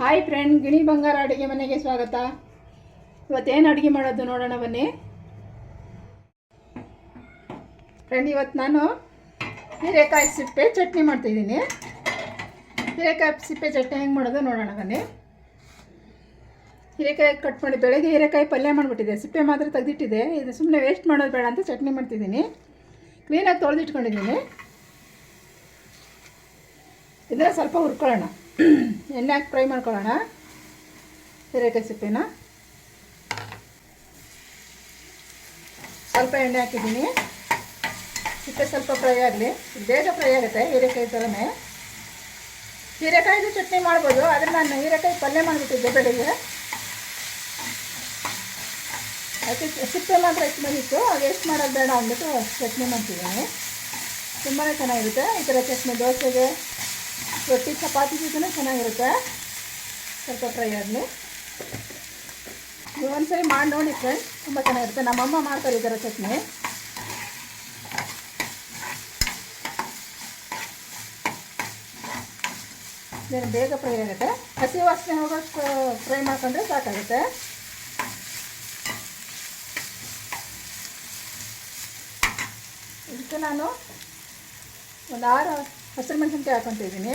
Hi friend ಗಿಣಿ ಬಂಗಾರ ಅಡುಗೆ ಮನೆಗೆ ಸ್ವಾಗತ. ಇವತ್ತೇನು ಅಡುಗೆ ಮಾಡೋದು ನೋಡೋಣ ಬನ್ನಿ. ಫ್ರೆಂಡ್ ಇವತ್ತು ನಾನು ಹೀರೆಕಾಯಿ ಸಿಪ್ಪೆ ಚಟ್ನಿ ಮಾಡ್ತಿದ್ದೀನಿ. ಹೀರೆಕಾಯಿ ಸಿಪ್ಪೆ ಚಟ್ನಿ ಹೆಂಗೆ ಮಾಡೋದು ನೋಡೋಣ ಬನ್ನಿ. ಹೀರೆಕಾಯಿ ಕಟ್ ಮಾಡಿ ಬೆಳಗ್ಗೆ ಹೀರೆಕಾಯಿ ಪಲ್ಯ ಮಾಡಿಬಿಟ್ಟಿದೆ. ಸಿಪ್ಪೆ ಮಾತ್ರ ತೆಗೆದಿಟ್ಟಿದೆ. ಇದು ಸುಮ್ಮನೆ ವೇಸ್ಟ್ ಮಾಡೋದು ಬೇಡ ಅಂತ ಚಟ್ನಿ ಮಾಡ್ತಿದ್ದೀನಿ. ಕ್ಲೀನಾಗಿ ತೊಳೆದಿಟ್ಕೊಂಡಿದ್ದೀನಿ. ಇದರ ಸ್ವಲ್ಪ ಹುರ್ಕೊಳ್ಳೋಣ. ಎಣ್ಣೆ ಹಾಕಿ ಫ್ರೈ ಮಾಡ್ಕೊಳ್ಳೋಣ. ಹೀರೆಕಾಯಿ ಸಿಪ್ಪೆನ ಸ್ವಲ್ಪ ಎಣ್ಣೆ ಹಾಕಿದ್ದೀನಿ. ಸಿಪ್ಪೆ ಸ್ವಲ್ಪ ಫ್ರೈ ಆಗಲಿ. ಬೇಗ ಫ್ರೈ ಆಗುತ್ತೆ, ಹೀರೆಕಾಯಿ ಥರನೇ. ಹೀರೆಕಾಯಿದು ಚಟ್ನಿ ಮಾಡ್ಬೋದು, ಆದರೆ ನಾನು ಹೀರೆಕಾಯಿ ಪಲ್ಯ ಮಾಡಿಬಿಟ್ಟಿದ್ದೆ ಬೆಳಿಗ್ಗೆ. ಅದಕ್ಕೆ ಸಿಪ್ಪೆ ಮಾತ್ರ ಎಷ್ಟು ಬಂದಿತ್ತು. ಅದು ಎಷ್ಟು ಮಾಡೋದು ಬೇಡ ಅಂದ್ಬಿಟ್ಟು ಚಟ್ನಿ ಮಾಡ್ತಿದ್ದೀನಿ. ತುಂಬಾ ಚೆನ್ನಾಗಿರುತ್ತೆ. ಈ ಥರ ಚಟ್ನಿ, ದೋಸೆಗೆ ರೊಟ್ಟಿ, ಚಪಾತಿ ಜೊತೆ ಚೆನ್ನಾಗಿರುತ್ತೆ. ಸ್ವಲ್ಪ ಫ್ರೈ ಆಗಲಿ. ನೀವು ಒಂದ್ಸರಿ ಮಾಡಿ ನೋಡಿ ಫ್ರೆಂಡ್ ತುಂಬ ಚೆನ್ನಾಗಿರುತ್ತೆ. ನಮ್ಮಮ್ಮ ಮಾಡ್ತಾರೆ ಇದರ ಚಟ್ನಿ. ಇದೇನು ಬೇಗ ಫ್ರೈ ಆಗುತ್ತೆ. ಹಸಿ ವಾಸನೆ ಹೋಗೋಷ್ಟು ಫ್ರೈ ಮಾಡ್ಕೊಂಡ್ರೆ ಸಾಕಾಗುತ್ತೆ. ಇದಕ್ಕೆ ನಾನು ಒಂದು ಆರು ಹಸಿರು ಮೆಣಸಿನಕಾಯಿ ಹಾಕೊತಿದ್ದೀನಿ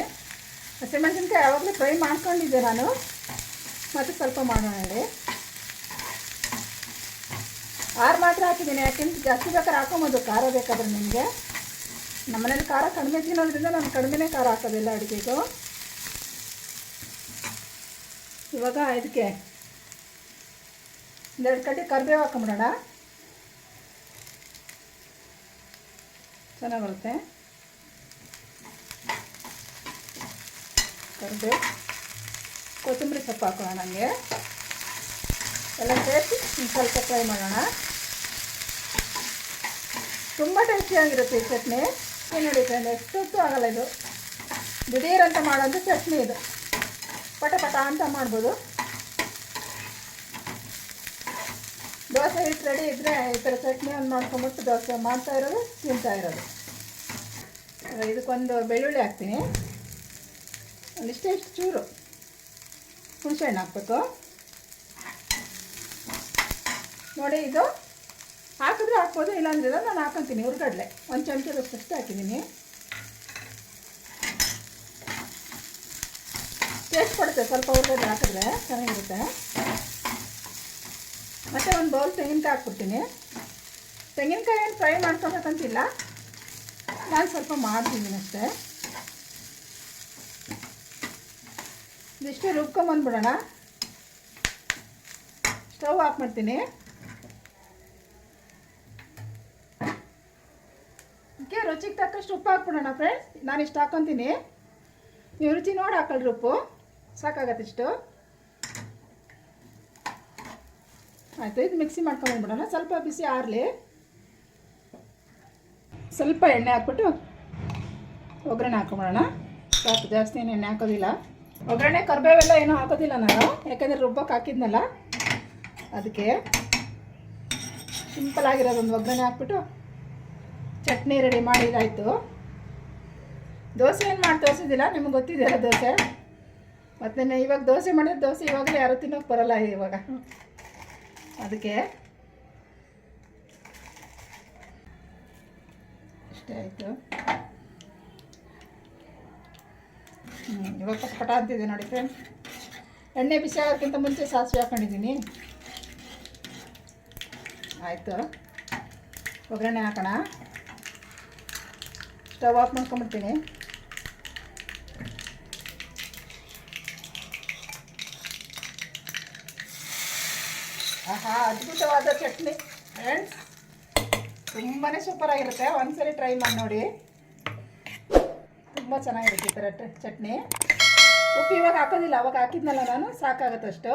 ಹಸಿರು ಮೆಣಸಿನ್ಕಾಯಿ ಯಾವಾಗಲೂ ಫ್ರೈ ಮಾಡ್ಕೊಂಡಿದ್ದೆ ನಾನು. ಮತ್ತು ಸ್ವಲ್ಪ ಮಾಡೋಣ ಹೇಳಿ. ಆರು ಮಾತ್ರ ಹಾಕಿದ್ದೀನಿ, ಯಾಕೆಂದ್ರೆ ಜಾಸ್ತಿ ಬೇಕಾದ್ರೆ ಹಾಕೊಬೋದು. ಖಾರ ಬೇಕಾದ್ರೆ ನಿಮಗೆ. ನಮ್ಮನೇಲಿ ಖಾರ ಕಡಿಮೆ ತಿನ್ನೋದ್ರಿಂದ ನಾನು ಕಡಿಮೆನೇ ಖಾರ ಹಾಕೋದಿಲ್ಲ ಅಡುಗೆಗೂ. ಇವಾಗ ಇದಕ್ಕೆ ಒಂದೆರಡು ಕಡ್ಡಿ ಕರಿಬೇವು ಹಾಕೊಂಬಿಡೋಣ. ಚೆನ್ನಾಗಿ ಬರುತ್ತೆ. ಕರಿಬೇವು ಕೊತ್ತಂಬರಿ ಸೊಪ್ಪು ಹಾಕೋಣ ನನಗೆ ಎಲ್ಲ ಸೇರಿಸಿ ಸ್ವಲ್ಪ ಫ್ರೈ ಮಾಡೋಣ. ತುಂಬ ಟೇಸ್ಟಿಯಾಗಿರುತ್ತೆ ಈ ಚಟ್ನಿ. ಏನು ನೋಡಿ ಫ್ರೆಂಡ್ ಎಷ್ಟೊತ್ತು ಆಗಲ್ಲ ಇದು. ದಿಢೀರಂತ ಮಾಡೋದು ಚಟ್ನಿ ಇದು. ಪಟ ಪಟ ಅಂತ ಮಾಡ್ಬೋದು. ದೋಸೆ ಹಿಟ್ಟು ರೆಡಿ ಇದ್ದರೆ ಈ ಥರ ಚಟ್ನಿ ಒಂದು ಮಾಡ್ಕೊಂಬಿಟ್ಟು ದೋಸೆ ಮಾಡ್ತಾ ಇರೋದು, ತಿಂತಾ ಇರೋದು. ಇದಕ್ಕೊಂದು ಬೆಳ್ಳುಳ್ಳಿ ಹಾಕ್ತೀನಿ. ಒಂದಿಷ್ಟೇ ಇಷ್ಟು ಚೂರು. ಹುಣಸೆಹಣ್ಣು ಹಾಕ್ಬೇಕು. ನೋಡಿ, ಇದು ಹಾಕಿದ್ರೆ ಹಾಕ್ಬೋದು, ಇಲ್ಲಾಂದ್ರೆ ಇಲ್ಲ, ನಾನು ಹಾಕೊತೀನಿ ಹುರ್ಗಡ್ಲೆ. ಒಂದು ಚಮಚದಷ್ಟು ಹಾಕಿದ್ದೀನಿ. ಟೇಸ್ಟ್ ಕೊಡುತ್ತೆ, ಸ್ವಲ್ಪ ಹುರ್ಗಡ್ಲೆ ಹಾಕಿದ್ರೆ ಚೆನ್ನಾಗಿರುತ್ತೆ. ಮತ್ತು ಒಂದು ಬೌಲ್ ತೆಂಗಿನಕಾಯಿ ಹಾಕ್ಬಿಡ್ತೀನಿ. ತೆಂಗಿನಕಾಯಿ ಏನು ಫ್ರೈ ಮಾಡ್ಕೊಬೇಕಂತಿಲ್ಲ. ನಾನು ಸ್ವಲ್ಪ ಮಾಡ್ತೀನಿ ಅಷ್ಟೇ. ಇದಿಷ್ಟು ರುಬ್ಕೊಂಬಂದ್ಬಿಡೋಣ ಸ್ಟವ್ ಆಫ್ ಮಾಡ್ತೀನಿ. ಓಕೆ, ರುಚಿಗೆ ತಕ್ಕಷ್ಟು ಉಪ್ಪು ಹಾಕ್ಬಿಡೋಣ ಫ್ರೆಂಡ್ಸ್. ನಾನು ಇಷ್ಟು ಹಾಕೊತೀನಿ. ನೀವು ರುಚಿ ನೋಡಿ ಹಾಕೊಳ್ರಿ ಉಪ್ಪು. ಸಾಕಾಗತ್ತೆ ಇಷ್ಟು. ಆಯಿತು, ಇದು ಮಿಕ್ಸಿ ಮಾಡ್ಕೊಂಬಂದ್ಬಿಡೋಣ ಸ್ವಲ್ಪ ಬಿಸಿ ಆರಲಿ. ಸ್ವಲ್ಪ ಎಣ್ಣೆ ಹಾಕ್ಬಿಟ್ಟು ಒಗ್ಗರಣೆ ಹಾಕೊಂಬಿಡೋಣ ಸಾಕು ಜಾಸ್ತಿ ಏನು ಎಣ್ಣೆ ಹಾಕೋದಿಲ್ಲ. ಒಗ್ಗರಣೆ ಕರ್ಬೇವೆಲ್ಲ ಏನೂ ಹಾಕೋದಿಲ್ಲ ನಾನು. ಯಾಕಂದರೆ ರುಬ್ಬಕ್ಕೆ ಹಾಕಿದ್ನಲ್ಲ, ಅದಕ್ಕೆ ಸಿಂಪಲ್ ಆಗಿರೋದೊಂದು ಒಗ್ಗರಣೆ ಹಾಕ್ಬಿಟ್ಟು ಚಟ್ನಿ ರೆಡಿ ಮಾಡಿದಾಯಿತು ದೋಸೆ ಏನು ಮಾಡಿ ತೋರಿಸಿದ್ದಿಲ್ಲ? ನಿಮ್ಗೆ ಗೊತ್ತಿದೆಯಲ್ಲ ದೋಸೆ? ಮತ್ತು ಇವಾಗ ದೋಸೆ ಮಾಡಿದ್ರೆ ದೋಸೆ ಇವಾಗಲೇ ಯಾರು ತಿನ್ನೋಕ್ಕೆ ಬರಲ್ಲ ಇವಾಗ. ಅದಕ್ಕೆ ಅಷ್ಟೇ ಆಯಿತು. ಇವಾಗ ಪಟ ಅಂತಿದೆ ನೋಡಿ ಫ್ರೆಂಡ್ ಎಣ್ಣೆ ಬಿಸಿ ಆಗೋಕ್ಕಿಂತ ಮುಂಚೆ ಸಾಸಿವೆ ಹಾಕೊಂಡಿದ್ದೀನಿ. ಆಯಿತು. ಒಗ್ಗರಣೆ ಹಾಕೋಣ. ಸ್ಟವ್ ಆಫ್ ಮಾಡ್ಕೊಂಬಿಡ್ತೀನಿ ಆಹಾ, ಅದ್ಭುತವಾದ ಚಟ್ನಿ. ಫ್ರೆಂಡ್ಸ್ ತುಂಬಾ ಸೂಪರಾಗಿರುತ್ತೆ ಒಂದ್ಸರಿ ಟ್ರೈ ಮಾಡಿ ನೋಡಿ. ತುಂಬ ಚೆನ್ನಾಗಿರುತ್ತೆ ಈ ಥರ ಚಟ್ನಿ. ಉಪ್ಪು ಇವಾಗ ಹಾಕೋದಿಲ್ಲ, ಅವಾಗ ಹಾಕಿದ್ನಲ್ಲ ನಾನು ಸಾಕಾಗತ್ತಷ್ಟು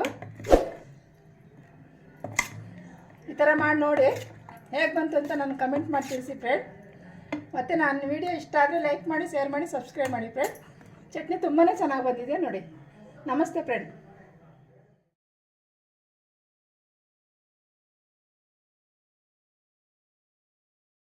ಈ ಥರ ಮಾಡಿ ನೋಡಿ, ಹೇಗೆ ಬಂತು ಅಂತ ನಾನು ಕಮೆಂಟ್ ಮಾಡಿ ತಿಳಿಸಿ ಫ್ರೆಂಡ್ ಮತ್ತು ನಾನು ವಿಡಿಯೋ ಇಷ್ಟ ಆದರೆ ಲೈಕ್ ಮಾಡಿ ಶೇರ್ ಮಾಡಿ ಸಬ್ಸ್ಕ್ರೈಬ್ ಮಾಡಿ ಫ್ರೆಂಡ್ ಚಟ್ನಿ ತುಂಬಾ ಚೆನ್ನಾಗಿ ಬಂದಿದೆ ನೋಡಿ. ನಮಸ್ತೆ ಫ್ರೆಂಡ್